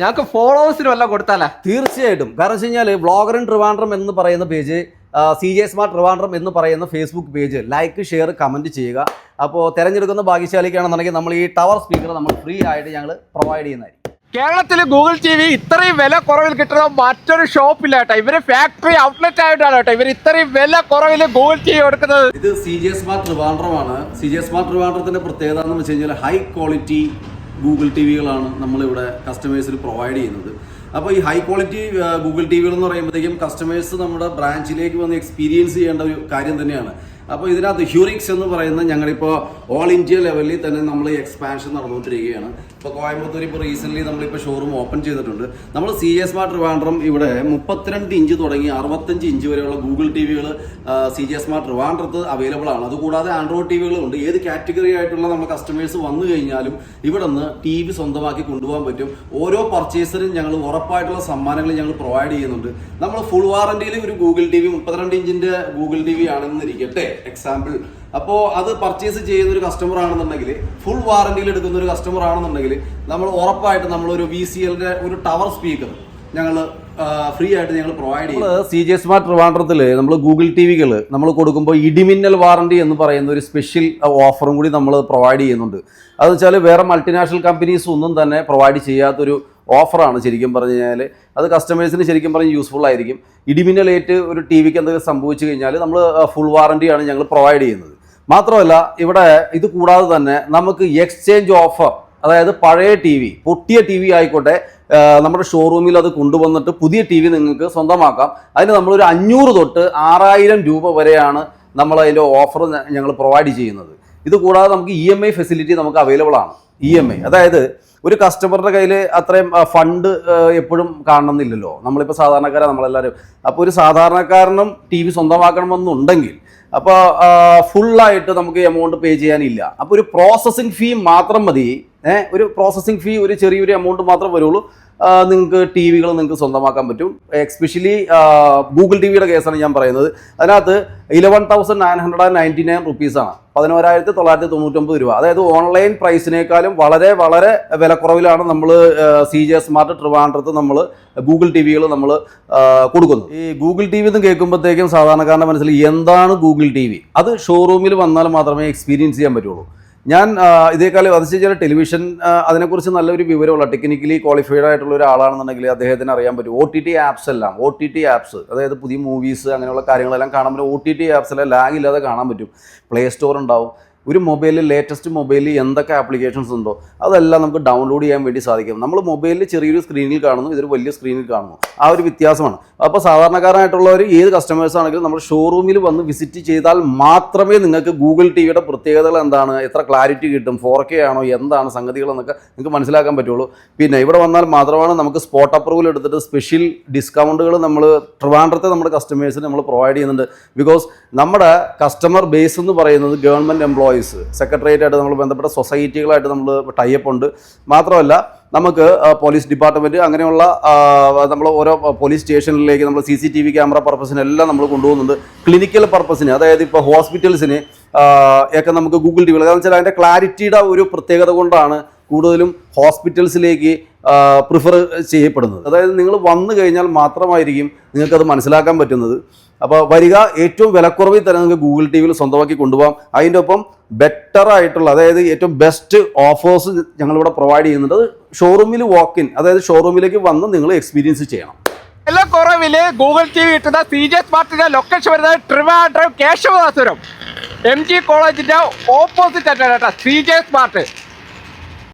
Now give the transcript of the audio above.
ഞങ്ങൾക്ക് ഫോളോവേഴ്സിന് വല്ല കൊടുത്താലാ? തീർച്ചയായിട്ടും. കാരണം വെച്ച് കഴിഞ്ഞാൽ ബ്ലോഗർ ഇൻ ട്രിവാൻഡ്രം എന്ന് പറയുന്ന page C J smart Trivandrum എന്ന് പറയുന്ന Facebook page like share comment ചെയ്യുക. അപ്പോൾ തിരഞ്ഞെടുക്കുന്ന ഭാഗ്യശാലിക്കാണെന്നുണ്ടെങ്കിൽ നമ്മൾ ഈ ടവർ സ്പീക്കർ നമ്മൾ ഫ്രീ ആയിട്ട് ഞങ്ങൾ പ്രൊവൈഡ് ചെയ്യുന്നതായിരിക്കും. കേരളത്തിൽ ഗൂഗിൾ ടി വി ഇത്രയും വില കുറവിൽ കിട്ടുന്ന മറ്റൊരു ഷോപ്പില്ല കേട്ടോ. ഇവർ ഫാക്ടറി ഔട്ട്ലെറ്റ് ആയിട്ടാണ് കേട്ടോ. ഇവർ ഇത്രയും വില കുറവിൽ ഗൂഗിൾ ടി വി കൊടുക്കുന്നത്. ഇത് സി ജെ സ്മാർട്ട് ട്രിവാൻഡ്രമാണ്. സി ജെ സ്മാർട്ട് ട്രിവാൻഡ്രത്തിന്റെ പ്രത്യേകത എന്ന് വെച്ച് കഴിഞ്ഞാൽ ഹൈ ക്വാളിറ്റി ഗൂഗിൾ ടി വികളാണ് നമ്മളിവിടെ കസ്റ്റമേഴ്സിന് പ്രൊവൈഡ് ചെയ്യുന്നത്. അപ്പോൾ ഈ ഹൈ ക്വാളിറ്റി ഗൂഗിൾ ടി വികൾ എന്ന് പറയുമ്പോഴത്തേക്കും കസ്റ്റമേഴ്സ് നമ്മുടെ ബ്രാഞ്ചിലേക്ക് വന്ന് എക്സ്പീരിയൻസ് ചെയ്യേണ്ട ഒരു കാര്യം തന്നെയാണ്. അപ്പോൾ ഇതിനകത്ത് ഹ്യൂറിക്സ് എന്ന് പറയുന്ന ഞങ്ങളിപ്പോൾ ഓൾ ഇന്ത്യ ലെവലിൽ തന്നെ നമ്മൾ എക്സ്പാൻഷൻ നടന്നുകൊണ്ടിരിക്കുകയാണ്. ഇപ്പോൾ കോയമ്പത്തൂർ ഇപ്പോൾ റീസെന്റ്ലി നമ്മളിപ്പോൾ ഷോറൂം ഓപ്പൺ ചെയ്തിട്ടുണ്ട്. നമ്മൾ സി എസ് സ്മാർട്ട് ട്രിവാൻഡ്രം ഇവിടെ മുപ്പത്തിരണ്ട് ഇഞ്ച് തുടങ്ങി അറുപത്തഞ്ച് ഇഞ്ച് വരെയുള്ള ഗൂഗിൾ ടി വികൾ സി ജി സ്മാർട്ട് ട്രിവാൻഡ്രത്ത് അവൈലബിൾ ആണ്. അതുകൂടാതെ ആൻഡ്രോയിഡ് ടി വികളും ഉണ്ട്. ഏത് കാറ്റഗറി ആയിട്ടുള്ള നമ്മുടെ കസ്റ്റമേഴ്സ് വന്നു കഴിഞ്ഞാലും ഇവിടെ നിന്ന് ടി വി സ്വന്തമാക്കി കൊണ്ടുപോകാൻ പറ്റും. ഓരോ പർച്ചേസറിനും ഞങ്ങൾ ഉറപ്പായിട്ടുള്ള സമ്മാനങ്ങൾ ഞങ്ങൾ പ്രൊവൈഡ് ചെയ്യുന്നുണ്ട്. നമ്മൾ ഫുൾ വാറന്റിയിൽ ഒരു ഗൂഗിൾ ടി വി മുപ്പത്തിരണ്ട് ഇഞ്ചിന്റെ ഗൂഗിൾ ടി വി ആണെന്നിരിക്കട്ടെ. എക്സാമ്പിൾ അപ്പോൾ അത് പർച്ചേസ് ചെയ്യുന്ന ഒരു കസ്റ്റമർ ആണെന്നുണ്ടെങ്കിൽ ഫുൾ വാറണ്ടിയിൽ എടുക്കുന്ന ഒരു കസ്റ്റമർ ആണെന്നുണ്ടെങ്കിൽ നമ്മൾ ഉറപ്പായിട്ട് നമ്മളൊരു വി സി എല്ലിന്റെ ഒരു ടവർ സ്പീക്കർ ഞങ്ങൾ ഫ്രീ ആയിട്ട് ഞങ്ങൾ പ്രൊവൈഡ് ചെയ്യും. സി ജെ സ്മാർട്ട് ട്രിവാൻഡ്രത്തിൽ നമ്മൾ ഗൂഗിൾ ടി വികൾ നമ്മൾ കൊടുക്കുമ്പോൾ ഇടിമിന്നൽ വാറണ്ടി എന്ന് പറയുന്ന ഒരു സ്പെഷ്യൽ ഓഫറും കൂടി നമ്മൾ പ്രൊവൈഡ് ചെയ്യുന്നുണ്ട്. അത് വെച്ചാൽ വേറെ മൾട്ടിനാഷണൽ കമ്പനീസ് ഒന്നും തന്നെ പ്രൊവൈഡ് ചെയ്യാത്തൊരു ഓഫറാണ് ശരിക്കും പറഞ്ഞു കഴിഞ്ഞാൽ അത് കസ്റ്റമേഴ്സിന് ശരിക്കും പറഞ്ഞ് യൂസ്ഫുൾ ആയിരിക്കും. ഇടിമിന്നലേറ്റ് ഒരു ടി വിക്ക് എന്തെങ്കിലും സംഭവിച്ചു കഴിഞ്ഞാൽ നമ്മൾ ഫുൾ വാറണ്ടിയാണ് ഞങ്ങൾ പ്രൊവൈഡ് ചെയ്യുന്നത്. മാത്രമല്ല ഇവിടെ ഇത് കൂടാതെ തന്നെ നമുക്ക് എക്സ്ചേഞ്ച് ഓഫർ അതായത് പഴയ ടി വി പൊട്ടിയ ടി വി ആയിക്കോട്ടെ നമ്മുടെ ഷോറൂമിൽ അത് കൊണ്ടുവന്നിട്ട് പുതിയ ടി വി നിങ്ങൾക്ക് സ്വന്തമാക്കാം. അതിന് നമ്മളൊരു അഞ്ഞൂറ് തൊട്ട് ആറായിരം രൂപ വരെയാണ് നമ്മൾ അതിന്റെ ഓഫർ ഞങ്ങൾ പ്രൊവൈഡ് ചെയ്യുന്നത്. ഇത് കൂടാതെ നമുക്ക് ഇ എം ഐ ഫെസിലിറ്റി നമുക്ക് അവൈലബിൾ ആണ്. ഇ എം ഐ അതായത് ഒരു കസ്റ്റമറുടെ കയ്യിൽ അത്രയും ഫണ്ട് എപ്പോഴും കാണണമെന്നില്ലല്ലോ. നമ്മളിപ്പോൾ സാധാരണക്കാരാണ് നമ്മളെല്ലാവരും അപ്പോൾ ഒരു സാധാരണക്കാരനും ടി വി സ്വന്തമാക്കണമെന്നുണ്ടെങ്കിൽ അപ്പോൾ ഫുള്ളായിട്ട് നമുക്ക് എമൗണ്ട് പേ ചെയ്യാനില്ല. അപ്പോൾ ഒരു പ്രോസസ്സിംഗ് ഫീ മാത്രം മതി. ഒരു പ്രോസസ്സിംഗ് ഫീ ഒരു ചെറിയൊരു എമൗണ്ട് മാത്രം വരുള്ളൂ. നിങ്ങൾക്ക് ടി വികൾ നിങ്ങൾക്ക് സ്വന്തമാക്കാൻ പറ്റും. എക്സ്പെഷ്യലി ഗൂഗിൾ ടി വിയുടെ കേസാണ് ഞാൻ പറയുന്നത്. അതിനകത്ത് eleven thousand nine hundred and ninety nine റുപ്പീസാണ് പതിനോരായിരത്തി തൊള്ളായിരത്തി തൊണ്ണൂറ്റൊമ്പത് രൂപ. അതായത് ഓൺലൈൻ പ്രൈസിനേക്കാളും വളരെ വളരെ വിലക്കുറവിലാണ് നമ്മൾ സി ജെ സ്മാർട്ട് ട്രിവാൻഡ്രത്ത് നമ്മൾ ഗൂഗിൾ ടി വികൾ നമ്മൾ കൊടുക്കുന്നു. ഈ ഗൂഗിൾ ടി വി എന്ന് കേൾക്കുമ്പോഴത്തേക്കും സാധാരണക്കാരന്റെ മനസ്സിൽ എന്താണ് ഗൂഗിൾ ടി വി അത് ഷോറൂമിൽ വന്നാൽ മാത്രമേ എക്സ്പീരിയൻസ് ചെയ്യാൻ പറ്റുള്ളൂ. ഞാൻ ഇതേക്കാലം അത് വെച്ചാൽ ടെലിവിഷൻ അതിനെക്കുറിച്ച് നല്ലൊരു വിവരമുള്ള ടെക്നിക്കലി ക്വാളിഫൈഡ് ആയിട്ടുള്ള ഒരാളാണെന്നുണ്ടെങ്കിൽ അദ്ദേഹത്തിന് അറിയാൻ പറ്റും. ഒ ടി ടി ആപ്സ് എല്ലാം ഒ ടി ടി ആപ്സ് അതായത് പുതിയ മൂവീസ് അങ്ങനെയുള്ള കാര്യങ്ങളെല്ലാം കാണാൻ പറ്റും ഒ ടി ടി ആപ്സിലെ ലാഗ് ഇല്ലാതെ കാണാൻ പറ്റും. പ്ലേ സ്റ്റോർ ഉണ്ടാവും. ഒരു മൊബൈലിൽ ലേറ്റസ്റ്റ് മൊബൈലിൽ എന്തൊക്കെ ആപ്ലിക്കേഷൻസ് ഉണ്ടോ അതെല്ലാം നമുക്ക് ഡൗൺലോഡ് ചെയ്യാൻ വേണ്ടി സാധിക്കും. നമ്മൾ മൊബൈലിൽ ചെറിയൊരു സ്ക്രീനിൽ കാണുന്നു ഇതൊരു വലിയ സ്ക്രീനിൽ കാണുന്നു. ആ ഒരു വ്യത്യാസമാണ്. അപ്പോൾ സാധാരണക്കാരനായിട്ടുള്ളവർ ഏത് കസ്റ്റമേഴ്സ് ആണെങ്കിലും നമ്മൾ ഷോറൂമിൽ വന്ന് വിസിറ്റ് ചെയ്താൽ മാത്രമേ നിങ്ങൾക്ക് ഗൂഗിൾ ടി വിയുടെ പ്രത്യേകതകൾ എന്താണ് എത്ര ക്ലാരിറ്റി കിട്ടും ഫോർ കെ ആണോ എന്താണ് സംഗതികൾ എന്നൊക്കെ നിങ്ങൾക്ക് മനസ്സിലാക്കാൻ പറ്റുള്ളൂ. പിന്നെ ഇവിടെ വന്നാൽ മാത്രമാണ് നമുക്ക് സ്പോട്ട് അപ്രൂവൽ എടുത്തിട്ട് സ്പെഷ്യൽ ഡിസ്കൗണ്ടുകൾ നമ്മൾ ട്രിവാൻഡ്രത്തെ നമ്മുടെ കസ്റ്റമേഴ്സിന് നമ്മൾ പ്രൊവൈഡ് ചെയ്യുന്നുണ്ട്. ബിക്കോസ് നമ്മുടെ കസ്റ്റമർ ബേസ് എന്ന് പറയുന്നത് ഗവൺമെന്റ് എംപ്ലോയീസ് സെക്രട്ടേറിയറ്റ് ആയിട്ട് നമ്മൾ ബന്ധപ്പെട്ട സൊസൈറ്റികളായിട്ട് നമ്മൾ ടൈപ്പ് ഉണ്ട്. മാത്രമല്ല നമുക്ക് പോലീസ് ഡിപ്പാർട്ട്മെന്റ് അങ്ങനെയുള്ള നമ്മൾ ഓരോ പോലീസ് സ്റ്റേഷനിലേക്ക് നമ്മൾ C C T V camera പർപ്പസിന് എല്ലാം നമ്മൾ കൊണ്ടുപോകുന്നുണ്ട്. ക്ലിനിക്കൽ പർപ്പസിന് അതായത് ഇപ്പോൾ ഹോസ്പിറ്റൽസിന് ഒക്കെ നമുക്ക് ഗൂഗിൾ ടി വി കാരണം വെച്ചാൽ അതിന്റെ ക്ലാരിറ്റിയുടെ ഒരു പ്രത്യേകത കൊണ്ടാണ് കൂടുതലും ഹോസ്പിറ്റൽസിലേക്ക് പ്രിഫർ ചെയ്യപ്പെടുന്നത്. അതായത് നിങ്ങൾ വന്നു കഴിഞ്ഞാൽ മാത്രമായിരിക്കും നിങ്ങൾക്കത് മനസ്സിലാക്കാൻ പറ്റുന്നത്. അപ്പോൾ വരിക ഏറ്റവും വിലക്കുറവിൽ തന്നെ നിങ്ങൾക്ക് ഗൂഗിൾ ടി വിയിൽ സ്വന്തമാക്കി കൊണ്ടുപോകാം. അതിന്റെ ഒപ്പം ബെറ്റർ ആയിട്ടുള്ള അതായത് ഏറ്റവും ബെസ്റ്റ് ഓഫേഴ്സ് ഞങ്ങളിവിടെ പ്രൊവൈഡ് ചെയ്യുന്നുണ്ട്. ഷോറൂമിൽ വാക്ക് ഇൻ അതായത് ഷോറൂമിലേക്ക് വന്ന് നിങ്ങൾ എക്സ്പീരിയൻസ് ചെയ്യണം. വിലക്കുറവിൽ ഗൂഗിൾ ടി വി കിട്ടുന്ന സി ജെ സ്മാർട്ടിന്റെ ലൊക്കേഷൻ വരുന്നത് ട്രിവാൻഡ്രം കേശവദാസുരം എം ജി കോളേജിന്റെ ഓപ്പോസിറ്റ് ആയിട്ടാണ് കേട്ടോ സി ജെ സ്മാർട്ട്